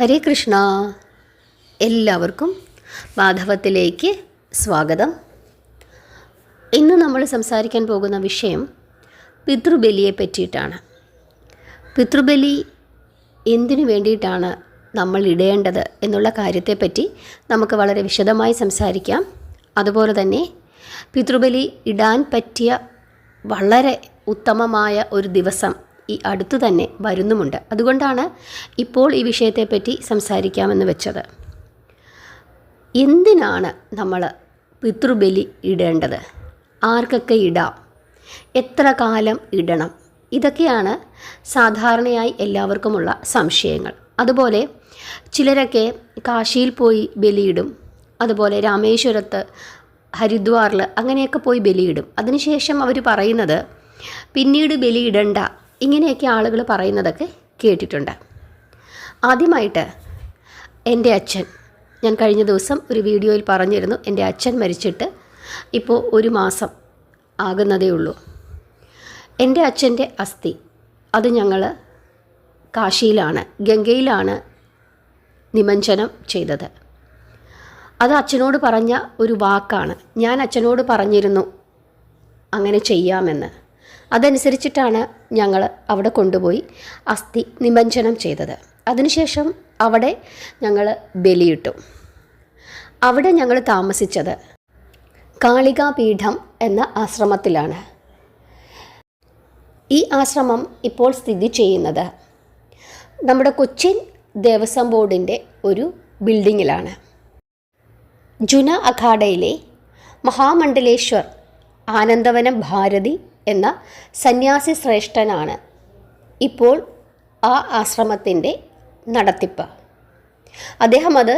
ഹരേ കൃഷ്ണ. എല്ലാവർക്കും മാധവത്തിലേക്ക് സ്വാഗതം. ഇന്ന് നമ്മൾ സംസാരിക്കാൻ പോകുന്ന വിഷയം പിതൃബലിയെ പറ്റിയിട്ടാണ്. പിതൃബലി എന്തിനു വേണ്ടിയിട്ടാണ് നമ്മൾ ഇടേണ്ടത് എന്നുള്ള കാര്യത്തെപ്പറ്റി നമുക്ക് വളരെ വിശദമായി സംസാരിക്കാം. അതുപോലെ തന്നെ പിതൃബലി ഇടാൻ പറ്റിയ വളരെ ഉത്തമമായ ഒരു ദിവസം ഈ അടുത്തു തന്നെ വരുന്നുമുണ്ട്. അതുകൊണ്ടാണ് ഇപ്പോൾ ഈ വിഷയത്തെപ്പറ്റി സംസാരിക്കാമെന്ന് വെച്ചത്. എന്തിനാണ് നമ്മൾ പിതൃബലി ഇടേണ്ടത്? ആർക്കൊക്കെ ഇടാം? എത്ര കാലം ഇടണം? ഇതൊക്കെയാണ് സാധാരണയായി എല്ലാവർക്കുമുള്ള സംശയങ്ങൾ. അതുപോലെ ചിലരൊക്കെ കാശിയിൽ പോയി ബലിയിടും. അതുപോലെ രാമേശ്വരത്ത് ഹരിദ്വാറിൽ അങ്ങനെയൊക്കെ പോയി ബലിയിടും. അതിനുശേഷം അവർ പറയുന്നത് പിന്നീട് ബലിയിടണ്ട. ഇങ്ങനെയൊക്കെ ആളുകൾ പറയുന്നതൊക്കെ കേട്ടിട്ടുണ്ട്. ആദ്യമായിട്ട് എന്റെ അച്ഛൻ ഞാൻ കഴിഞ്ഞ ദിവസം ഒരു വീഡിയോയിൽ പറഞ്ഞിരുന്നു എന്റെ അച്ഛൻ മരിച്ചിട്ട് ഇപ്പോൾ ഒരു മാസം ആകുന്നതേ ഉള്ളൂ. എന്റെ അച്ഛന്റെ അസ്ഥി അത് ഞങ്ങൾ കാശിയിലാണ് ഗംഗയിലാണ് നിമഞ്ജനം ചെയ്തത്. അത് അച്ഛനോട് പറഞ്ഞ ഒരു വാക്കാണ്. ഞാൻ അച്ഛനോട് പറഞ്ഞിരുന്നു അങ്ങനെ ചെയ്യാമെന്ന്. അതനുസരിച്ചിട്ടാണ് ഞങ്ങൾ അവിടെ കൊണ്ടുപോയി അസ്ഥി നിമഞ്ജനം ചെയ്തത്. അതിനുശേഷം അവിടെ ഞങ്ങൾ ബലിയിട്ടു. അവിടെ ഞങ്ങൾ താമസിച്ചത് കാളികാപീഠം എന്ന ആശ്രമത്തിലാണ്. ഈ ആശ്രമം ഇപ്പോൾ സ്ഥിതി ചെയ്യുന്നത് നമ്മുടെ കൊച്ചിൻ ദേവസ്വം ബോർഡിന്റെ ഒരു ബിൽഡിങ്ങിലാണ്. ജുന അഖാഡയിലെ മഹാമണ്ഡലേശ്വർ ആനന്ദവനം ഭാരതി എന്ന സന്യാസി ശ്രേഷ്ഠനാണ് ഇപ്പോൾ ആ ആശ്രമത്തിന്റെ നടത്തിപ്പ്. അദ്ദേഹം അത്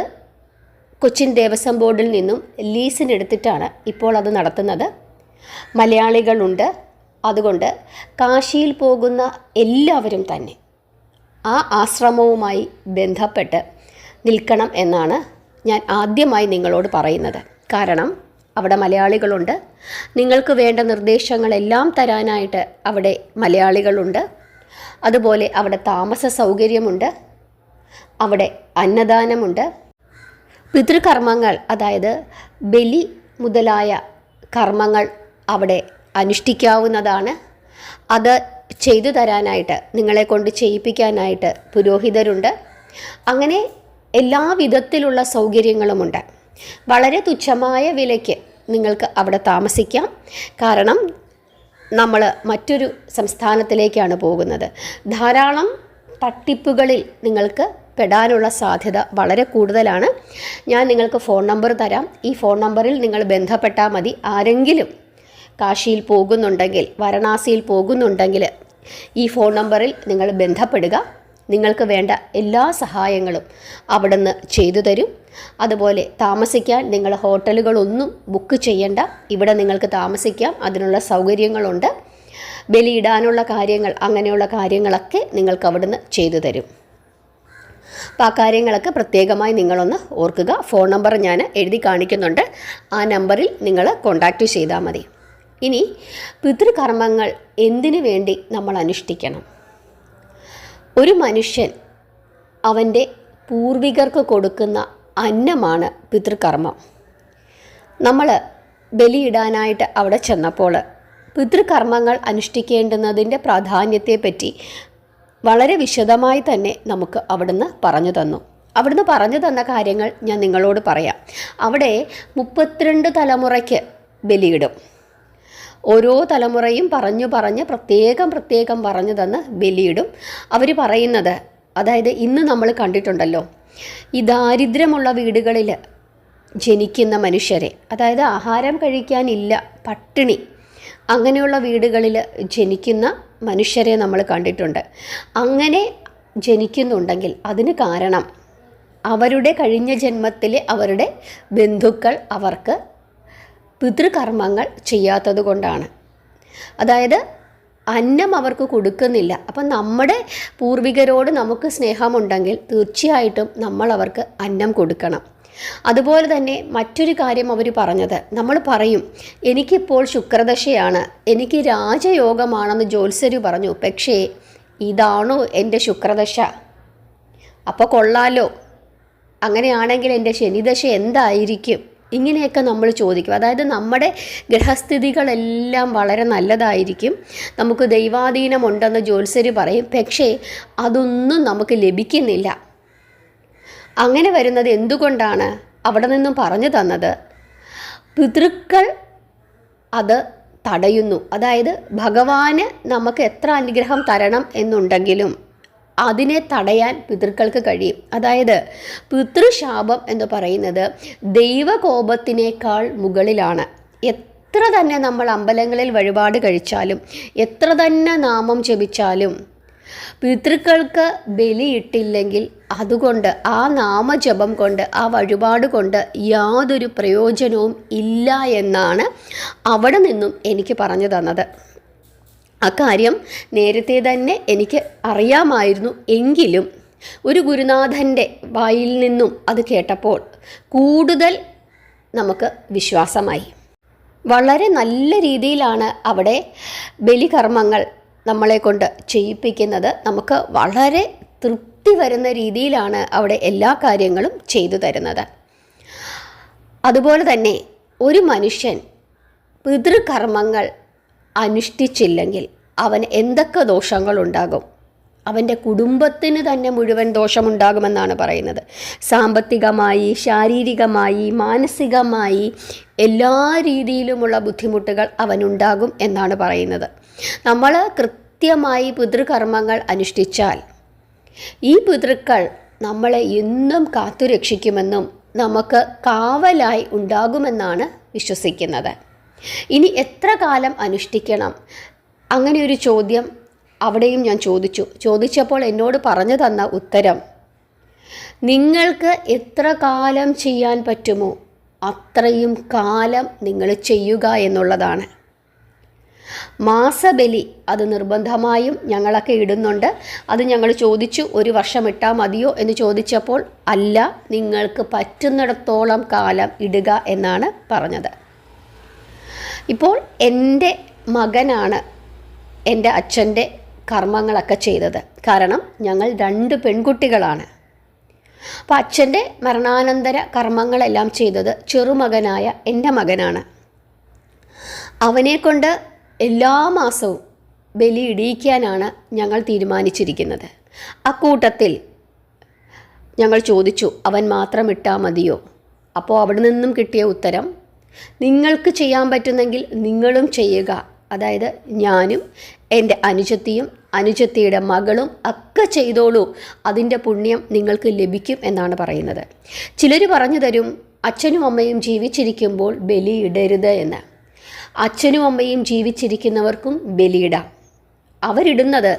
കൊച്ചിൻ ദേവസ്വം ബോർഡിൽ നിന്നും ലീസിനെടുത്തിട്ടാണ് ഇപ്പോൾ അത് നടത്തുന്നത്. മലയാളികളുണ്ട്. അതുകൊണ്ട് കാശിയിൽ പോകുന്ന എല്ലാവരും തന്നെ ആ ആശ്രമവുമായി ബന്ധപ്പെട്ട് നിൽക്കണം എന്നാണ് ഞാൻ ആദ്യമായി നിങ്ങളോട് പറയുന്നത്. കാരണം അവിടെ മലയാളികളുണ്ട്. നിങ്ങൾക്ക് വേണ്ട നിർദ്ദേശങ്ങളെല്ലാം തരാനായിട്ട് അവിടെ മലയാളികളുണ്ട്. അതുപോലെ അവിടെ താമസ സൗകര്യമുണ്ട്. അവിടെ അന്നദാനമുണ്ട്. പിതൃകർമ്മങ്ങൾ അതായത് ബലി മുതലായ കർമ്മങ്ങൾ അവിടെ അനുഷ്ഠിക്കാവുന്നതാണ്. അത് ചെയ്തു തരാനായിട്ട് നിങ്ങളെ കൊണ്ട് ചെയ്യിപ്പിക്കാനായിട്ട് പുരോഹിതരുണ്ട്. അങ്ങനെ എല്ലാ വിധത്തിലുള്ള സൗകര്യങ്ങളുമുണ്ട്. വളരെ തുച്ഛമായ വിലയ്ക്ക് നിങ്ങൾക്ക് അവിടെ താമസിക്കാം. കാരണം നമ്മൾ മറ്റൊരു സംസ്ഥാനത്തിലേക്കാണ് പോകുന്നത്. ധാരാളം തട്ടിപ്പുകളിൽ നിങ്ങൾക്ക് പെടാനുള്ള സാധ്യത വളരെ കൂടുതലാണ്. ഞാൻ നിങ്ങൾക്ക് ഫോൺ നമ്പർ തരാം. ഈ ഫോൺ നമ്പറിൽ നിങ്ങൾ ബന്ധപ്പെട്ടാൽ മതി. ആരെങ്കിലും കാശിയിൽ പോകുന്നുണ്ടെങ്കിൽ വാരണാസിയിൽ പോകുന്നുണ്ടെങ്കിൽ ഈ ഫോൺ നമ്പറിൽ നിങ്ങൾ ബന്ധപ്പെടുക. നിങ്ങൾക്ക് വേണ്ട എല്ലാ സഹായങ്ങളും അവിടുന്ന് ചെയ്തു തരും. അതുപോലെ താമസിക്കാൻ നിങ്ങൾ ഹോട്ടലുകളൊന്നും ബുക്ക് ചെയ്യണ്ട. ഇവിടെ നിങ്ങൾക്ക് താമസിക്കാം അതിനുള്ള സൗകര്യങ്ങളുണ്ട്. ബലിയിടാനുള്ള കാര്യങ്ങൾ അങ്ങനെയുള്ള കാര്യങ്ങളൊക്കെ നിങ്ങൾക്ക് അവിടുന്ന് ചെയ്തു തരും. അപ്പോൾ ആ കാര്യങ്ങളൊക്കെ പ്രത്യേകമായി നിങ്ങളൊന്ന് ഓർക്കുക. ഫോൺ നമ്പർ ഞാൻ എഴുതി കാണിക്കുന്നുണ്ട്. ആ നമ്പറിൽ നിങ്ങൾ കോൺടാക്റ്റ് ചെയ്താൽ മതി. ഇനി പിതൃകർമ്മങ്ങൾ എന്തിനു വേണ്ടി നമ്മൾ അനുഷ്ഠിക്കണം? ഒരു മനുഷ്യൻ അവന്റെ പൂർവികർക്ക് കൊടുക്കുന്ന അന്നമാണ് പിതൃകർമ്മം. നമ്മൾ ബലിയിടാനായിട്ട് അവിടെ ചെന്നപ്പോൾ പിതൃകർമ്മങ്ങൾ അനുഷ്ഠിക്കേണ്ടുന്നതിന്റെ പ്രാധാന്യത്തെപ്പറ്റി വളരെ വിശദമായി തന്നെ നമുക്ക് അവിടുന്ന് പറഞ്ഞു തന്നു. അവിടുന്ന് പറഞ്ഞു തന്ന കാര്യങ്ങൾ ഞാൻ നിങ്ങളോട് പറയാം. അവിടെ മുപ്പത്തിരണ്ട് തലമുറയ്ക്ക് ബലിയിടും. ഓരോ തലമുറയും പറഞ്ഞു പറഞ്ഞ് പ്രത്യേകം പ്രത്യേകം പറഞ്ഞു തന്ന് ബലിയിടും. അവർ പറയുന്നത് അതായത് ഇന്ന് നമ്മൾ കണ്ടിട്ടുണ്ടല്ലോ ഈ ദാരിദ്ര്യമുള്ള വീടുകളിൽ ജനിക്കുന്ന മനുഷ്യരെ അതായത് ആഹാരം കഴിക്കാനില്ല പട്ടിണി അങ്ങനെയുള്ള വീടുകളിൽ ജനിക്കുന്ന മനുഷ്യരെ നമ്മൾ കണ്ടിട്ടുണ്ട്. അങ്ങനെ ജനിക്കുന്നുണ്ടെങ്കിൽ അതിന് കാരണം അവരുടെ കഴിഞ്ഞ ജന്മത്തിലെ അവരുടെ ബന്ധുക്കൾ അവർക്ക് പിതൃകർമ്മങ്ങൾ ചെയ്യാത്തത് കൊണ്ടാണ്. അതായത് അന്നം അവർക്ക് കൊടുക്കുന്നില്ല. അപ്പം നമ്മുടെ പൂർവികരോട് നമുക്ക് സ്നേഹമുണ്ടെങ്കിൽ തീർച്ചയായിട്ടും നമ്മൾ അവർക്ക് അന്നം കൊടുക്കണം. അതുപോലെ തന്നെ മറ്റൊരു കാര്യം അവർ പറഞ്ഞത്. നമ്മൾ പറയും എനിക്കിപ്പോൾ ശുക്രദശയാണ്. എനിക്ക് രാജയോഗമാണെന്ന് ജ്യോത്സ്യര് പറഞ്ഞു. പക്ഷേ ഇതാണോ എന്റെ ശുക്രദശ? അപ്പോൾ കൊള്ളാലോ. അങ്ങനെയാണെങ്കിൽ എന്റെ ശനിദശ എന്തായിരിക്കും? ഇങ്ങനെയൊക്കെ നമ്മൾ ചോദിക്കും. അതായത് നമ്മുടെ ഗ്രഹസ്ഥിതികളെല്ലാം വളരെ നല്ലതായിരിക്കും. നമുക്ക് ദൈവാധീനമുണ്ടെന്ന് ജ്യോത്സ്യർ പറയും. പക്ഷേ അതൊന്നും നമുക്ക് ലഭിക്കുന്നില്ല. അങ്ങനെ വരുന്നത് എന്തുകൊണ്ടാണ് അവിടെ നിന്നും പറഞ്ഞു തന്നത്? പിതൃക്കൾ അത് തടയുന്നു. അതായത് ഭഗവാന് നമുക്ക് എത്ര അനുഗ്രഹം തരണം എന്നുണ്ടെങ്കിലും അതിനെ തടയാൻ പിതൃക്കൾക്ക് കഴിയും. അതായത് പിതൃശാപം എന്ന് പറയുന്നത് ദൈവകോപത്തിനേക്കാൾ മുകളിലാണ്. എത്ര തന്നെ നമ്മൾ അമ്പലങ്ങളിൽ വഴിപാട് കഴിച്ചാലും എത്ര തന്നെ നാമം ജപിച്ചാലും പിതൃക്കൾക്ക് ബലിയിട്ടില്ലെങ്കിൽ അതുകൊണ്ട് ആ നാമജപം കൊണ്ട് ആ വഴിപാട് കൊണ്ട് യാതൊരു പ്രയോജനവും ഇല്ല എന്നാണ് അവിടെ നിന്നും എനിക്ക് പറഞ്ഞു തന്നത്. അക്കാര്യം നേരത്തെ തന്നെ എനിക്ക് അറിയാമായിരുന്നു എങ്കിലും ഒരു ഗുരുനാഥന്റെ വായിൽ നിന്നും അത് കേട്ടപ്പോൾ കൂടുതൽ നമുക്ക് വിശ്വാസമായി. വളരെ നല്ല രീതിയിലാണ് അവിടെ ബലികർമ്മങ്ങൾ നമ്മളെ കൊണ്ട് ചെയ്യിപ്പിക്കുന്നത്. നമുക്ക് വളരെ തൃപ്തി വരുന്ന രീതിയിലാണ് അവിടെ എല്ലാ കാര്യങ്ങളും ചെയ്തു തരുന്നത്. അതുപോലെ തന്നെ ഒരു മനുഷ്യൻ പിതൃകർമ്മങ്ങൾ അനുഷ്ഠിച്ചില്ലെങ്കിൽ അവൻ എന്തൊക്കെ ദോഷങ്ങളുണ്ടാകും? അവന്റെ കുടുംബത്തിന് തന്നെ മുഴുവൻ ദോഷമുണ്ടാകുമെന്നാണ് പറയുന്നത്. സാമ്പത്തികമായി ശാരീരികമായി മാനസികമായി എല്ലാ രീതിയിലുമുള്ള ബുദ്ധിമുട്ടുകൾ അവനുണ്ടാകും എന്നാണ് പറയുന്നത്. നമ്മൾ കൃത്യമായി പിതൃകർമ്മങ്ങൾ അനുഷ്ഠിച്ചാൽ ഈ പിതൃക്കൾ നമ്മളെ എന്നും കാത്തുരക്ഷിക്കുമെന്നും നമുക്ക് കാവലായി ഉണ്ടാകുമെന്നാണ് വിശ്വസിക്കുന്നത്. ഇനി എത്ര കാലം അനുഷ്ഠിക്കണം? അങ്ങനെ ഒരു ചോദ്യം അവിടെയും ഞാൻ ചോദിച്ചു. ചോദിച്ചപ്പോൾ എന്നോട് പറഞ്ഞു തന്ന ഉത്തരം നിങ്ങൾക്ക് എത്ര കാലം ചെയ്യാൻ പറ്റുമോ അത്രയും കാലം നിങ്ങൾ ചെയ്യുക എന്നുള്ളതാണ്. മാസബലി അത് നിർബന്ധമായും ഞങ്ങളൊക്കെ ഇടുന്നുണ്ട്. അത് ഞങ്ങൾ ചോദിച്ചു ഒരു വർഷം ഇട്ടാൽ മതിയോ എന്ന് ചോദിച്ചപ്പോൾ അല്ല നിങ്ങൾക്ക് പറ്റുന്നിടത്തോളം കാലം ഇടുക എന്നാണ് പറഞ്ഞത്. ഇപ്പോൾ എന്റെ മകനാണ് എന്റെ അച്ഛന്റെ കർമ്മങ്ങളൊക്കെ ചെയ്തത്. കാരണം ഞങ്ങൾ രണ്ട് പെൺകുട്ടികളാണ്. അപ്പോൾ അച്ഛന്റെ മരണാനന്തര കർമ്മങ്ങളെല്ലാം ചെയ്തത് ചെറുമകനായ എന്റെ മകനാണ്. അവനെക്കൊണ്ട് എല്ലാ മാസവും ബലി ഇടിയിക്കാനാണ് ഞങ്ങൾ തീരുമാനിച്ചിരിക്കുന്നത്. അക്കൂട്ടത്തിൽ ഞങ്ങൾ ചോദിച്ചു അവൻ മാത്രം ഇട്ടാൽ മതിയോ? അപ്പോൾ അവിടെ നിന്നും കിട്ടിയ ഉത്തരം നിങ്ങൾക്ക് ചെയ്യാൻ പറ്റുന്നെങ്കിൽ നിങ്ങളും ചെയ്യുക. അതായത് ഞാനും എന്റെ അനുജത്തിയും അനുജത്തിയുടെ മകളും ഒക്കെ ചെയ്തോളൂ. അതിന്റെ പുണ്യം നിങ്ങൾക്ക് ലഭിക്കും എന്നാണ് പറയുന്നത്. ചിലർ പറഞ്ഞു തരും അച്ഛനും അമ്മയും ജീവിച്ചിരിക്കുമ്പോൾ ബലിയിടരുത് എന്ന്. അച്ഛനും അമ്മയും ജീവിച്ചിരിക്കുന്നവർക്കും ബലിയിടാം അവരിടുന്നത്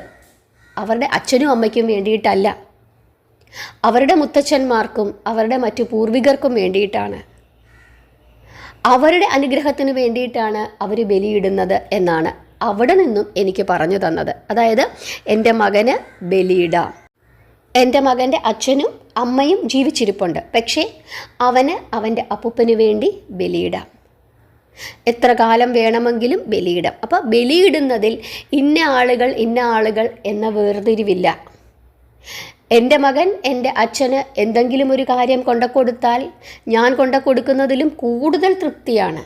അവരുടെ അച്ഛനും അമ്മയ്ക്കും വേണ്ടിയിട്ടല്ല. അവരുടെ മുത്തച്ഛന്മാർക്കും അവരുടെ മറ്റു പൂർവികർക്കും വേണ്ടിയിട്ടാണ്. അവരുടെ അനുഗ്രഹത്തിന് വേണ്ടിയിട്ടാണ് അവർ ബലിയിടുന്നത് എന്നാണ് അവിടെ നിന്നും എനിക്ക് പറഞ്ഞു തന്നത്. അതായത് എന്റെ മകന് ബലിയിടാം. എന്റെ മകന്റെ അച്ഛനും അമ്മയും ജീവിച്ചിരിപ്പുണ്ട്. പക്ഷേ അവന് അവന്റെ അപ്പൂപ്പന് വേണ്ടി ബലിയിടാം. എത്ര കാലം വേണമെങ്കിലും ബലിയിടാം. അപ്പോൾ ബലിയിടുന്നതിൽ ഇന്ന ആളുകൾ ഇന്ന ആളുകൾ എന്ന വേർതിരിവില്ല. എന്റെ മകൻ എന്റെ അച്ഛന് എന്തെങ്കിലും ഒരു കാര്യം കൊണ്ട കൊടുത്താൽ ഞാൻ കൊണ്ട കൊടുക്കുന്നതിലും കൂടുതൽ തൃപ്തിയാണ്.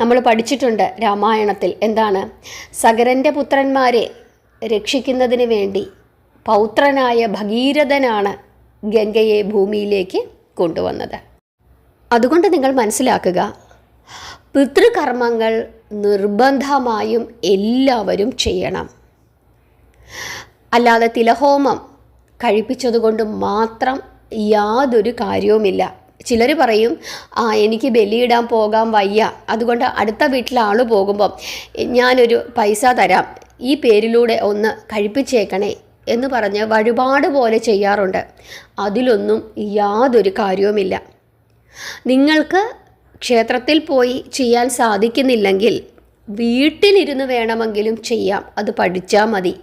നമ്മൾ പഠിച്ചിട്ടുണ്ട് രാമായണത്തിൽ. എന്താണ്? സഗരന്റെ പുത്രന്മാരെ രക്ഷിക്കുന്നതിന് വേണ്ടി പൗത്രനായ ഭഗീരഥനാണ് ഗംഗയെ ഭൂമിയിലേക്ക് കൊണ്ടുവന്നത്. അതുകൊണ്ട് നിങ്ങൾ മനസ്സിലാക്കുക പിതൃകർമ്മങ്ങൾ നിർബന്ധമായും എല്ലാവരും ചെയ്യണം. അല്ലാതെ തിലഹോമം കഴിപ്പിച്ചതുകൊണ്ട് മാത്രം യാതൊരു കാര്യവുമില്ല. ചിലർ പറയും ആ എനിക്ക് ബലിയിടാൻ പോകാൻ വയ്യ. അതുകൊണ്ട് അടുത്ത വീട്ടിലെ ആൾ പോകുമ്പം ഞാനൊരു പൈസ തരാം. ഈ പേരിലൂടെ ഒന്ന് കഴിപ്പിച്ചേക്കണേ എന്ന് പറഞ്ഞ് വഴിപാട് പോലെ ചെയ്യാറുണ്ട്. അതിലൊന്നും യാതൊരു കാര്യവുമില്ല. നിങ്ങൾക്ക് ക്ഷേത്രത്തിൽ പോയി ചെയ്യാൻ സാധിക്കുന്നില്ലെങ്കിൽ വീട്ടിലിരുന്ന് വേണമെങ്കിലും ചെയ്യാം. അത് പഠിച്ചാൽ മതി.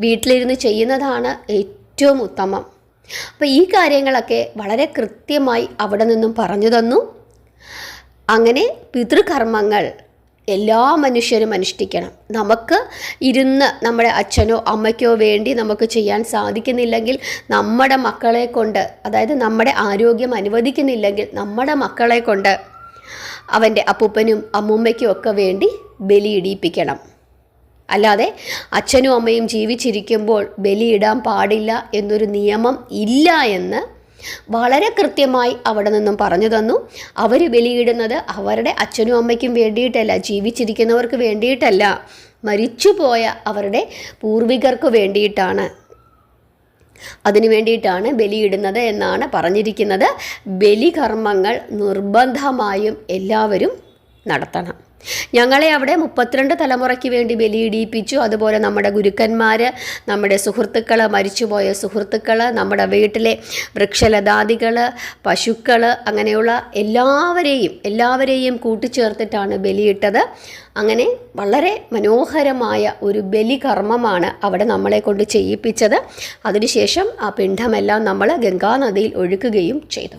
വീട്ടിലിരുന്ന് ചെയ്യുന്നതാണ് ഏറ്റവും ഉത്തമം. അപ്പോൾ ഈ കാര്യങ്ങളൊക്കെ വളരെ കൃത്യമായി അവിടെ നിന്നും പറഞ്ഞു തന്നു. അങ്ങനെ പിതൃകർമ്മങ്ങൾ എല്ലാ മനുഷ്യരും അനുഷ്ഠിക്കണം. നമുക്ക് ഇരുന്ന് നമ്മുടെ അച്ഛനോ അമ്മയ്ക്കോ വേണ്ടി നമുക്ക് ചെയ്യാൻ സാധിക്കുന്നില്ലെങ്കിൽ നമ്മുടെ മക്കളെ കൊണ്ട് അതായത് നമ്മുടെ ആരോഗ്യം അനുവദിക്കുന്നില്ലെങ്കിൽ നമ്മുടെ മക്കളെ കൊണ്ട് അവന്റെ അപ്പൂപ്പനും അമ്മൂമ്മയ്ക്കും ഒക്കെ വേണ്ടി ബലിയിടിയിപ്പിക്കണം അല്ലാതെ അച്ഛനും അമ്മയും ജീവിച്ചിരിക്കുമ്പോൾ ബലിയിടാൻ പാടില്ല എന്നൊരു നിയമം ഇല്ല എന്ന് വളരെ കൃത്യമായി അവിടെ നിന്നും പറഞ്ഞു തന്നു. അവർ ബലിയിടുന്നത് അവരുടെ അച്ഛനും അമ്മയ്ക്കും വേണ്ടിയിട്ടല്ല ജീവിച്ചിരിക്കുന്നവർക്ക് വേണ്ടിയിട്ടല്ല. മരിച്ചുപോയ അവരുടെ പൂർവികർക്ക് വേണ്ടിയിട്ടാണ്. അതിനു വേണ്ടിയിട്ടാണ് ബലിയിടുന്നത് എന്നാണ് പറഞ്ഞിരിക്കുന്നത്. ബലികർമ്മങ്ങൾ നിർബന്ധമായും എല്ലാവരും നടത്തണം. ഞങ്ങളെ അവിടെ മുപ്പത്തിരണ്ട് തലമുറയ്ക്ക് വേണ്ടി ബലിയിടിയിപ്പിച്ചു. അതുപോലെ നമ്മുടെ ഗുരുക്കന്മാർ നമ്മുടെ സുഹൃത്തുക്കൾ മരിച്ചുപോയ സുഹൃത്തുക്കൾ നമ്മുടെ വീട്ടിലെ വൃക്ഷലതാദികൾ പശുക്കൾ അങ്ങനെയുള്ള എല്ലാവരെയും എല്ലാവരെയും കൂട്ടിച്ചേർത്തിട്ടാണ് ബലിയിട്ടത്. അങ്ങനെ വളരെ മനോഹരമായ ഒരു ബലികർമ്മമാണ് അവിടെ നമ്മളെ കൊണ്ട് ചെയ്യിപ്പിച്ചത്. അതിനുശേഷം ആ പിണ്ഡമെല്ലാം നമ്മൾ ഗംഗാനദിയിൽ ഒഴുക്കുകയും ചെയ്തു.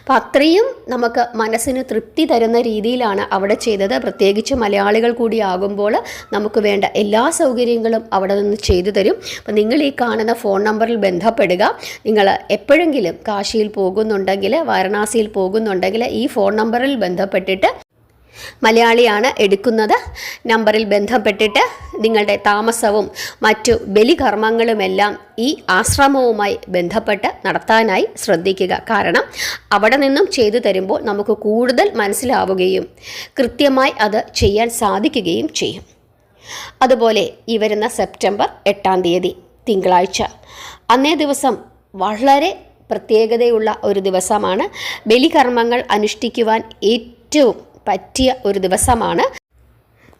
അപ്പം അത്രയും നമുക്ക് മനസ്സിന് തൃപ്തി തരുന്ന രീതിയിലാണ് അവിടെ ചെയ്തത്. പ്രത്യേകിച്ച് മലയാളികൾ കൂടിയാകുമ്പോൾ നമുക്ക് വേണ്ട എല്ലാ സൗകര്യങ്ങളും അവിടെ നിന്ന് ചെയ്തു തരും. അപ്പം നിങ്ങൾ ഈ കാണുന്ന ഫോൺ നമ്പറിൽ ബന്ധപ്പെടുക. നിങ്ങൾ എപ്പോഴെങ്കിലും കാശിയിൽ പോകുന്നുണ്ടെങ്കിൽ വാരണാസിയിൽ പോകുന്നുണ്ടെങ്കിൽ ഈ ഫോൺ നമ്പറിൽ ബന്ധപ്പെട്ടിട്ട് മലയാളിയാണ് എടുക്കുന്നത്. നമ്പറിൽ ബന്ധപ്പെട്ടിട്ട് നിങ്ങളുടെ താമസവും മറ്റു ബലികർമ്മങ്ങളുമെല്ലാം ഈ ആശ്രമവുമായി ബന്ധപ്പെട്ട് നടത്താനായി ശ്രദ്ധിക്കുക. കാരണം അവിടെ നിന്നും ചെയ്തു തരുമ്പോൾ നമുക്ക് കൂടുതൽ മനസ്സിലാവുകയും കൃത്യമായി അത് ചെയ്യാൻ സാധിക്കുകയും ചെയ്യും. അതുപോലെ ഈ വരുന്ന സെപ്റ്റംബർ എട്ടാം തീയതി തിങ്കളാഴ്ച. അന്നേ ദിവസം വളരെ പ്രത്യേകതയുള്ള ഒരു ദിവസമാണ്. ബലികർമ്മങ്ങൾ അനുഷ്ഠിക്കുവാൻ ഏറ്റവും പറ്റിയ ഒരു ദിവസമാണ്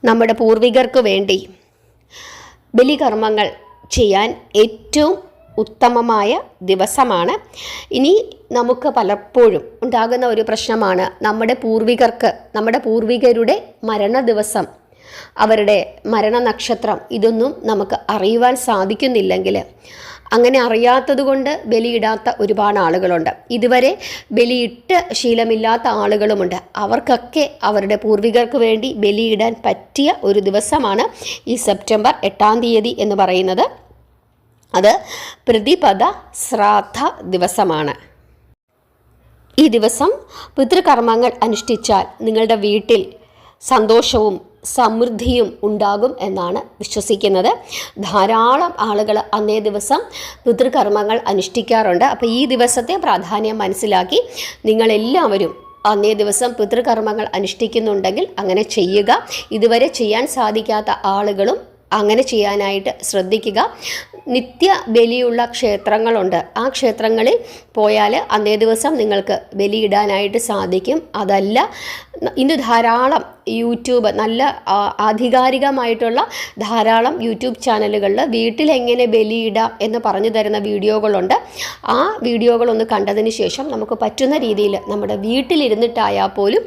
നമ്മുടെ പൂർവികർക്ക് വേണ്ടി. ബലികർമ്മങ്ങൾ ചെയ്യാൻ ഏറ്റവും ഉത്തമമായ ദിവസമാണ്. ഇനി നമുക്ക് പലപ്പോഴും ഉണ്ടാകുന്ന ഒരു പ്രശ്നമാണ് നമ്മുടെ പൂർവികർക്ക് നമ്മുടെ പൂർവികരുടെ മരണ ദിവസം അവരുടെ മരണ നക്ഷത്രം ഇതൊന്നും നമുക്ക് അറിയുവാൻ സാധിക്കുന്നില്ലെങ്കിൽ അങ്ങനെ അറിയാത്തത് കൊണ്ട് ബലിയിടാത്ത ഒരുപാട് ആളുകളുണ്ട്. ഇതുവരെ ബലിയിട്ട് ശീലമില്ലാത്ത ആളുകളുമുണ്ട്. അവർക്കൊക്കെ അവരുടെ പൂർവികർക്ക് വേണ്ടി ബലിയിടാൻ പറ്റിയ ഒരു ദിവസമാണ് ഈ സെപ്റ്റംബർ എട്ടാം തീയതി എന്ന് പറയുന്നത്. അത് പ്രതിപദ ശ്രാദ്ധ ദിവസമാണ്. ഈ ദിവസം പിതൃകർമ്മങ്ങൾ അനുഷ്ഠിച്ചാൽ നിങ്ങളുടെ വീട്ടിൽ സന്തോഷവും സമൃദ്ധിയും ഉണ്ടാകും എന്നാണ് വിശ്വസിക്കുന്നത്. ധാരാളം ആളുകൾ അന്നേ ദിവസം പിതൃകർമ്മങ്ങൾ അനുഷ്ഠിക്കാറുണ്ട്. അപ്പോൾ ഈ ദിവസത്തെ പ്രാധാന്യം മനസ്സിലാക്കി നിങ്ങളെല്ലാവരും അന്നേ ദിവസം പിതൃകർമ്മങ്ങൾ അനുഷ്ഠിക്കുന്നുണ്ടെങ്കിൽ അങ്ങനെ ചെയ്യുക. ഇതുവരെ ചെയ്യാൻ സാധിക്കാത്ത ആളുകളും അങ്ങനെ ചെയ്യാനായിട്ട് ശ്രദ്ധിക്കുക. നിത്യ ബലിയുള്ള ക്ഷേത്രങ്ങളുണ്ട്. ആ ക്ഷേത്രങ്ങളിൽ പോയാൽ അന്നേ ദിവസം നിങ്ങൾക്ക് ബലിയിടാനായിട്ട് സാധിക്കും. അതല്ല ഇന്ന് ധാരാളം യൂട്യൂബ് നല്ല ആധികാരികമായിട്ടുള്ള ധാരാളം യൂട്യൂബ് ചാനലുകളിൽ വീട്ടിലെങ്ങനെ ബലിയിടാം എന്ന് പറഞ്ഞു തരുന്ന വീഡിയോകളുണ്ട്. ആ വീഡിയോകളൊന്ന് കണ്ടതിന് ശേഷം നമുക്ക് പറ്റുന്ന രീതിയിൽ നമ്മുടെ വീട്ടിലിരുന്നിട്ടായാൽ പോലും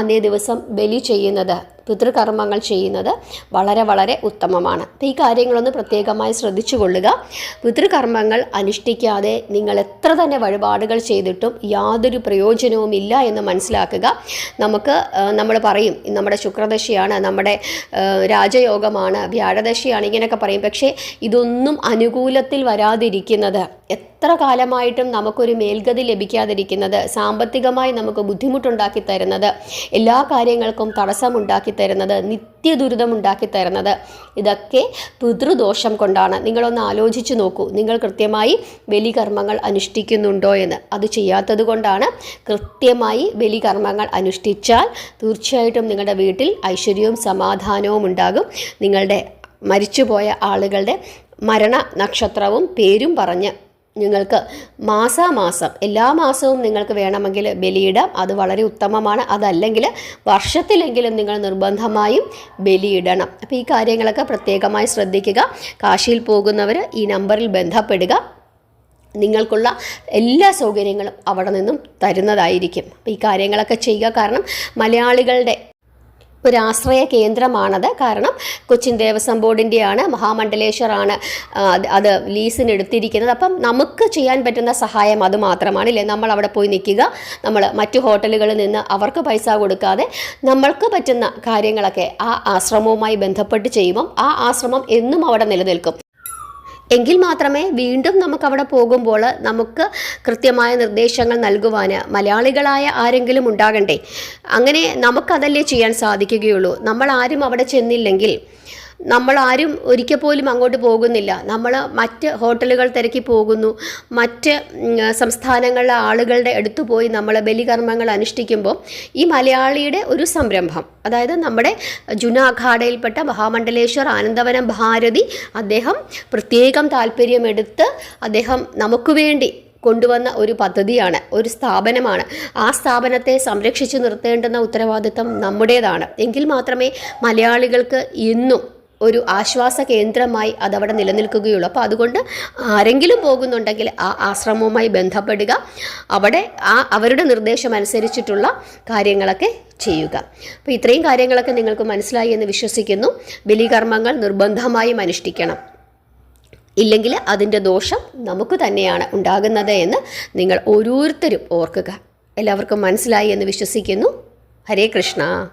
അന്നേ ദിവസം ബലി ചെയ്യുന്നത് പിതൃകർമ്മങ്ങൾ ചെയ്യുന്നത് വളരെ വളരെ ഉത്തമമാണ്. അപ്പോൾ ഈ കാര്യങ്ങളൊന്ന് പ്രത്യേകമായി ശ്രദ്ധിച്ചു കൊള്ളുക. പിതൃകർമ്മങ്ങൾ അനുഷ്ഠിക്കാതെ നിങ്ങൾ എത്ര തന്നെ വഴിപാടുകൾ ചെയ്തിട്ടും യാതൊരു പ്രയോജനവും ഇല്ല എന്ന് മനസ്സിലാക്കുക. നമുക്ക് നമ്മൾ പറയും നമ്മുടെ ശുക്രദശയാണ് നമ്മുടെ രാജയോഗമാണ് വ്യാഴദശയാണ് ഇങ്ങനെയൊക്കെ പറയും. പക്ഷേ ഇതൊന്നും അനുകൂലത്തിൽ വരാതിരിക്കുന്നത്. എത്ര കാലമായിട്ടും നമുക്കൊരു മേൽഗതി ലഭിക്കാതിരിക്കുന്നത് സാമ്പത്തികമായി നമുക്ക് ബുദ്ധിമുട്ടുണ്ടാക്കി തരുന്നത് എല്ലാ കാര്യങ്ങൾക്കും തടസ്സമുണ്ടാക്കി തരുന്നത് നിത്യ ദുരിതമുണ്ടാക്കി തരുന്നത് ഇതൊക്കെ പിതൃദോഷം കൊണ്ടാണ്. നിങ്ങളൊന്ന് ആലോചിച്ച് നോക്കൂ. നിങ്ങൾ കൃത്യമായി ബലികർമ്മങ്ങൾ അനുഷ്ഠിക്കുന്നുണ്ടോ എന്ന്. അത് ചെയ്യാത്തത് കൊണ്ടാണ് കൃത്യമായി ബലികർമ്മങ്ങൾ അനുഷ്ഠിച്ചാൽ തീർച്ചയായിട്ടും നിങ്ങളുടെ വീട്ടിൽ ഐശ്വര്യവും സമാധാനവും ഉണ്ടാകും. നിങ്ങളുടെ മരിച്ചുപോയ ആളുകളുടെ മരണ നക്ഷത്രവും പേരും പറഞ്ഞ് നിങ്ങൾക്ക് മാസാമാസം എല്ലാ മാസവും നിങ്ങൾക്ക് വേണമെങ്കിൽ ബലിയിടാം. അത് വളരെ ഉത്തമമാണ്. അതല്ലെങ്കിൽ വർഷത്തിലെങ്കിലും നിങ്ങൾ നിർബന്ധമായും ബലിയിടണം. അപ്പോൾ ഈ കാര്യങ്ങളൊക്കെ പ്രത്യേകമായി ശ്രദ്ധിക്കുക. കാശിയിൽ പോകുന്നവർ ഈ നമ്പറിൽ ബന്ധപ്പെടുക. നിങ്ങൾക്കുള്ള എല്ലാ സൗകര്യങ്ങളും അവിടെ നിന്നും തരുന്നതായിരിക്കും. അപ്പോൾ ഈ കാര്യങ്ങളൊക്കെ ചെയ്യുക. കാരണം മലയാളികളുടെ ഒരു ആശ്രയ കേന്ദ്രമാണത്. കാരണം കൊച്ചിൻ ദേവസ്വം ബോർഡിന്റെയാണ് മഹാമണ്ഡലേശ്വറാണ് അത് ലീസിന് എടുത്തിരിക്കുന്നത് അപ്പം നമുക്ക് ചെയ്യാൻ പറ്റുന്ന സഹായം അത് മാത്രമാണ് ഇല്ലേ നമ്മൾ അവിടെ പോയി നിൽക്കുക. നമ്മൾ മറ്റു ഹോട്ടലുകളിൽ നിന്ന് അവർക്ക് പൈസ കൊടുക്കാതെ നമ്മൾക്ക് പറ്റുന്ന കാര്യങ്ങളൊക്കെ ആ ആശ്രമവുമായി ബന്ധപ്പെട്ട് ചെയ്യുമ്പം ആ ആശ്രമം എന്നും അവിടെ നിലനിൽക്കും. എങ്കിൽ മാത്രമേ വീണ്ടും നമുക്ക് അവിടെ പോകുമ്പോൾ നമുക്ക് കൃത്യമായ നിർദ്ദേശങ്ങൾ നൽകുവാൻ മലയാളികളായ ആരെങ്കിലും ഉണ്ടാകണ്ടേ? അങ്ങനെ നമുക്കതല്ലേ ചെയ്യാൻ സാധിക്കുകയുള്ളൂ. നമ്മൾ ആരും അവിടെ ചെന്നില്ലെങ്കിൽ നമ്മൾ ആരും ഒരിക്കൽ പോലും അങ്ങോട്ട് പോകുന്നില്ല. നമ്മൾ മറ്റ് ഹോട്ടലുകൾ തിരക്കി പോകുന്നു. മറ്റ് സംസ്ഥാനങ്ങളിലെ ആളുകളുടെ അടുത്ത് പോയി നമ്മൾ ബലികർമ്മങ്ങൾ അനുഷ്ഠിക്കുമ്പോൾ ഈ മലയാളിയുടെ ഒരു സംരംഭം അതായത് നമ്മുടെ ജുന അഖാഡയിൽപ്പെട്ട മഹാമണ്ഡലേശ്വർ ആനന്ദവനം ഭാരതി അദ്ദേഹം പ്രത്യേകം താല്പര്യമെടുത്ത് അദ്ദേഹം നമുക്ക് വേണ്ടി കൊണ്ടുവന്ന ഒരു പദ്ധതിയാണ് ഒരു സ്ഥാപനമാണ്. ആ സ്ഥാപനത്തെ സംരക്ഷിച്ചു നിർത്തേണ്ടുന്ന ഉത്തരവാദിത്തം നമ്മുടേതാണ്. എങ്കിൽ മാത്രമേ മലയാളികൾക്ക് എന്നും ഒരു ആശ്വാസ കേന്ദ്രമായി അതവിടെ നിലനിൽക്കുകയുള്ളൂ. അപ്പോൾ അതുകൊണ്ട് ആരെങ്കിലും പോകുന്നുണ്ടെങ്കിൽ ആ ആശ്രമവുമായി ബന്ധപ്പെടുക. അവിടെ ആ അവരുടെ നിർദ്ദേശം അനുസരിച്ചിട്ടുള്ള കാര്യങ്ങളൊക്കെ ചെയ്യുക. അപ്പോൾ ഇത്രയും കാര്യങ്ങളൊക്കെ നിങ്ങൾക്ക് മനസ്സിലായി എന്ന് വിശ്വസിക്കുന്നു. ബലികർമ്മങ്ങൾ നിർബന്ധമായും അനുഷ്ഠിക്കണം. ഇല്ലെങ്കിൽ അതിന്റെ ദോഷം നമുക്ക് തന്നെയാണ് ഉണ്ടാകുന്നത് എന്ന് നിങ്ങൾ ഓരോരുത്തരും ഓർക്കുക. എല്ലാവർക്കും മനസ്സിലായി എന്ന് വിശ്വസിക്കുന്നു. ഹരേ കൃഷ്ണ.